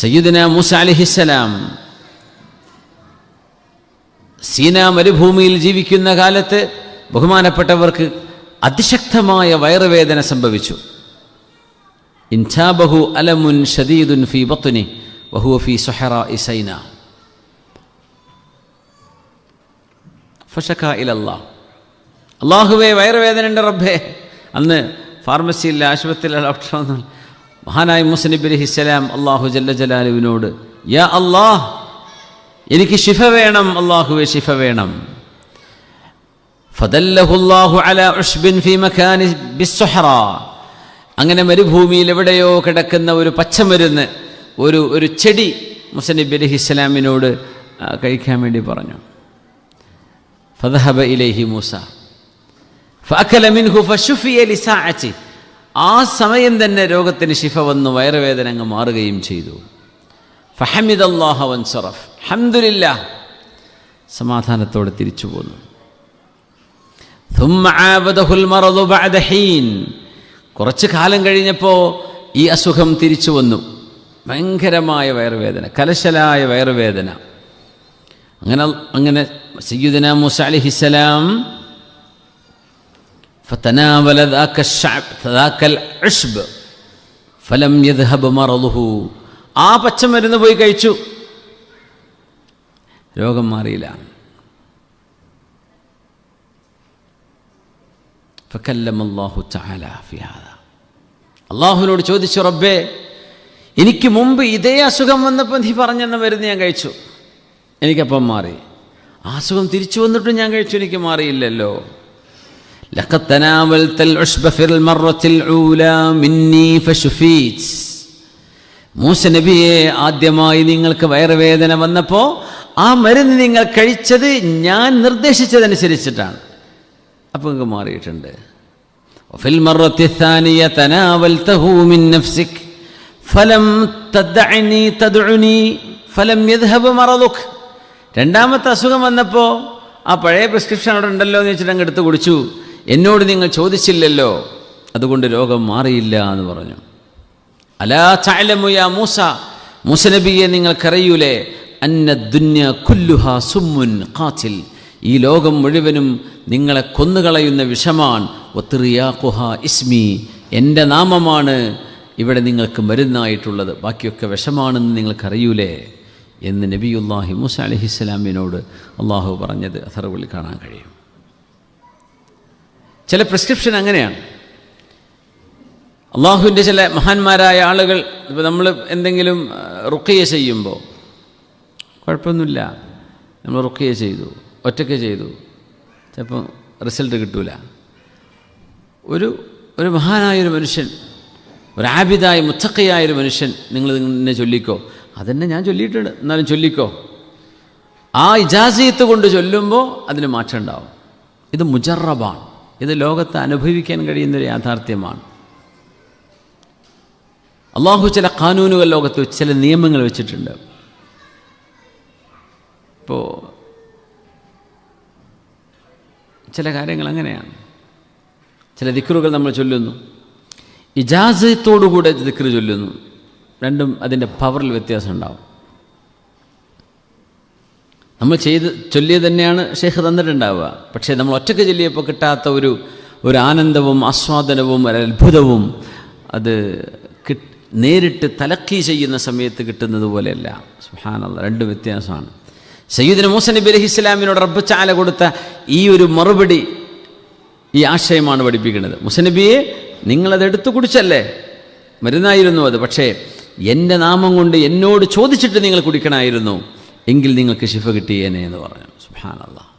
സയ്യിദന മൂസ അലിഹിസ്സലാം സീന മരുഭൂമിയിൽ ജീവിക്കുന്ന കാലത്ത് ബഹുമാനപ്പെട്ടവർക്ക് അതിശക്തമായ വയറുവേദന സംഭവിച്ചു. ഇൻചാബഹു അലമുൻ ഷദീദുൻ ഫി ബത്തുനി വഹുവ ഫി സുഹറ ഇസൈന ഫഷക്ക അള്ളാഹുവേ ഉണ്ട് റബ്ബേ അന്ന് ഫാർമസിയിൽ ആശുപത്രിയിലെ ഡോക്ടർ മഹാനായ മുസനബ് അലഹിസ്സലാം അള്ളാഹു ജല്ല ജലാലുവിനോട് യാ അള്ളാഹ് എനിക്ക് ശിഫ വേണം അള്ളാഹുവെ ശിഫ വേണം. ഫദല്ലഹുല്ലാഹു ഉഷ്ബിൻ അങ്ങനെ മരുഭൂമിയിൽ എവിടെയോ കിടക്കുന്ന ഒരു പച്ചമരുന്ന് ഒരു ഒരു ചെടി മുസനബി അലഹി ഇസ്ലാമിനോട് കഴിക്കാൻ വേണ്ടി പറഞ്ഞു. ഫദഹബ ഇലൈഹി മൂസ. ഫഅക്കല മിൻഹു ഫശുഫിയ ആ സമയം തന്നെ രോഗത്തിന് ശിഫ വന്ന് വയറുവേദന അങ്ങ് മാറുകയും ചെയ്തു. ഫഹമിദ് അള്ളാഹ വൻ ഹംദുലില്ല സമാധാനത്തോടെ തിരിച്ചു പോന്നു. കുറച്ച് കാലം കഴിഞ്ഞപ്പോൾ ഈ അസുഖം തിരിച്ചു വന്നു. ഭയങ്കരമായ വയറുവേദന കലശലായ വയറുവേദന. അങ്ങനെ അങ്ങനെ സയ്യുദന മുസ അലിഹിസലാം فتناول ذاك الشعب ذاك العشب فلم يذهب مرضه ആ പച്ചമരുന്ന് പോയി കഴിച്ചു രോഗം മാറിയില്ല فكلم الله تعالى في هذا അള്ളാഹുവിനോട് ചോദിച്ചു റബ്ബേ എനിക്ക് മുമ്പ് ഇതേ അസുഖം വന്നപ്പോൾ നീ പറഞ്ഞെന്ന മരുന്ന് ഞാൻ കഴിച്ചു എനിക്കപ്പം മാറി ആ അസുഖം തിരിച്ചു വന്നിട്ടും ഞാൻ കഴിച്ചു എനിക്ക് മാറിയില്ലല്ലോ لقد تناولت العشب في المرة الأولى مني فشفيت മൂസ നബിയെ ആദ്യമായി നിങ്ങൾക്ക് വയറുവേദന വന്നപ്പോൾ ആ മരുന്ന് നിങ്ങൾ കഴിച്ചത് ഞാൻ നിർദ്ദേശിച്ചതനുസരിച്ചിട്ടാണ് അപ്പോൾ നിങ്ങൾക്ക് മാറിയിട്ടുണ്ട് وفي المرة الثانية تناولته من نفسك فلم تدعني تدعني فلم يذهب مرضك രണ്ടാമത്തെ അസുഖം വന്നപ്പോൾ ആ പഴയ പ്രിസ്ക്രിപ്ഷൻ അവിടെ ഉണ്ടല്ലോ എന്ന് വെച്ചിട്ട് അങ്ങ് എടുത്ത് കുടിച്ചു എന്നോട് നിങ്ങൾ ചോദിച്ചില്ലല്ലോ. അതുകൊണ്ട് രോഗം മാറിയില്ല എന്ന് പറഞ്ഞു. അലാ ചാലമുയ മൂസ മൂസ നിങ്ങൾ നിങ്ങൾക്കറിയൂലേ അന്ന ദുന്യ കുല്ലുഹ സുമുൻ കാച്ചിൽ ഈ ലോകം മുഴുവനും നിങ്ങളെ കൊന്നുകളയുന്ന വിഷമാണ്. ഒത്തിറിയാഖുഹ ഇസ്മി എന്റെ നാമമാണ് ഇവിടെ നിങ്ങൾക്ക് മരുന്നായിട്ടുള്ളത്. ബാക്കിയൊക്കെ വിഷമാണെന്ന് നിങ്ങൾക്കറിയൂലേ എന്ന് നബിയുല്ലാഹി മൂസ അലഹിസ്സലാമിനോട് അള്ളാഹു പറഞ്ഞത്. അഥർവിൽ കാണാൻ കഴിയും. ചില പ്രിസ്ക്രിപ്ഷൻ അങ്ങനെയാണ്. അള്ളാഹുവിന്റെ ചില മഹാന്മാരായ ആളുകൾ ഇപ്പോൾ നമ്മൾ എന്തെങ്കിലും റുക്കയ ചെയ്യുമ്പോൾ കുഴപ്പമൊന്നുമില്ല. നമ്മൾ റുക്കയ ചെയ്തു ഒറ്റയ്ക്ക് ചെയ്തു. ചിലപ്പോൾ റിസൾട്ട് കിട്ടൂല. ഒരു ഒരു മഹാനായൊരു മനുഷ്യൻ ഒരു ആബിദായ മുത്തക്കയായൊരു മനുഷ്യൻ നിങ്ങൾ എന്നെ ചൊല്ലിക്കോ. അതെന്നെ ഞാൻ ചൊല്ലിയിട്ടുണ്ട്. എന്നാലും ചൊല്ലിക്കോ. ആ ഇജാസിയത്ത് കൊണ്ട് ചൊല്ലുമ്പോൾ അതിന് മാറ്റം ഉണ്ടാവും. ഇത് മുജറബാണ്. ഇത് ലോകത്ത് അനുഭവിക്കാൻ കഴിയുന്നൊരു യാഥാർത്ഥ്യമാണ്. അള്ളാഹു ചില കാനൂനുകൾ ലോകത്ത് ചില നിയമങ്ങൾ വെച്ചിട്ടുണ്ട്. ഇപ്പോൾ ചില കാര്യങ്ങൾ അങ്ങനെയാണ്. ചില ദിക്റുകൾ നമ്മൾ ചൊല്ലുന്നു. ഇജാസത്തോടുകൂടെ ദിക്റ് ചൊല്ലുന്നു. രണ്ടും അതിന്റെ പവറിൽ വ്യത്യാസം ഉണ്ടാവും നമ്മൾ ചെയ്ത് ചൊല്ലിയത് തന്നെയാണ് ഷെയ്ഖ് തന്നിട്ടുണ്ടാവുക. പക്ഷേ നമ്മൾ ഒറ്റയ്ക്ക് ചൊല്ലിയപ്പോൾ കിട്ടാത്ത ഒരു ഒരു ആനന്ദവും ആസ്വാദനവും ഒരു അത്ഭുതവും അത് നേരിട്ട് തലക്കി ചെയ്യുന്ന സമയത്ത് കിട്ടുന്നത് പോലെയല്ല. സുഹാനല്ല രണ്ട് വ്യത്യാസമാണ്. സയ്യിദിന് മൂസ നബി അലഹി ഇസ്ലാമിനോട് റബ്ബ് ചാല കൊടുത്ത ഈ ഒരു മറുപടി ഈ ആശയമാണ് പഠിപ്പിക്കുന്നത്. മുസനബിയെ നിങ്ങളത് എടുത്തു കുടിച്ചല്ലേ? മരുന്നായിരുന്നു അത്. പക്ഷേ എന്റെ നാമം കൊണ്ട് എന്നോട് ചോദിച്ചിട്ട് നിങ്ങൾ കുടിക്കണമായിരുന്നു. എങ്കിൽ നിങ്ങൾക്ക് ശിഫ കിട്ടിയേനെ എന്ന് പറഞ്ഞു. സുഹാനല്ലാ